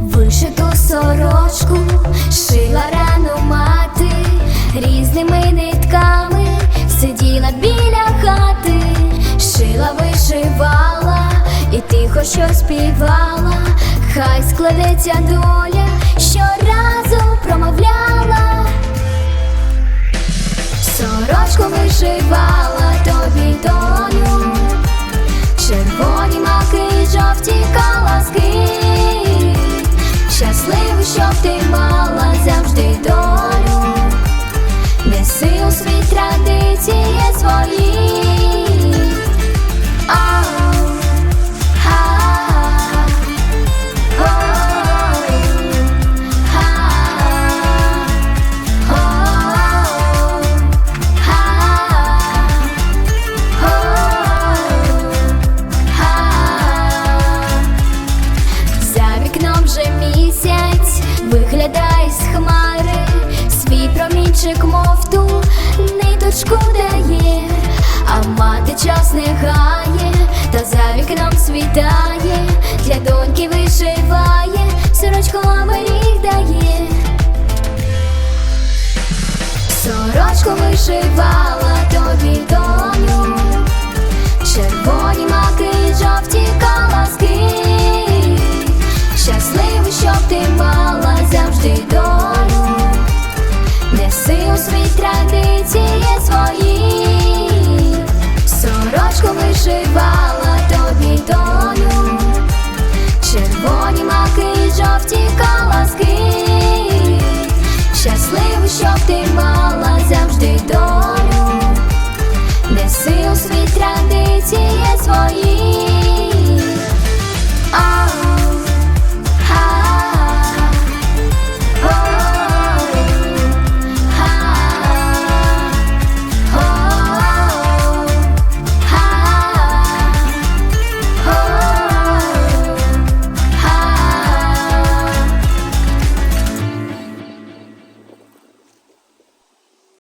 Вишиту сорочку шила рано мати, різними нитками сиділа біля хати, шила, вишивала і тихо що співала, хай складеться доля, щоразу промовляла. Виглядає з хмари, свій промінчик, мов ту ниточку дає, а мати час не гає, та за вікном світає, для доньки вишиває, сорочку оберіг дає. Сорочку вишивала вишивала тобі долю, червоні маки, жовті колоски. Щасливо, щоб ти мала завжди долю, неси у світ традиції свої.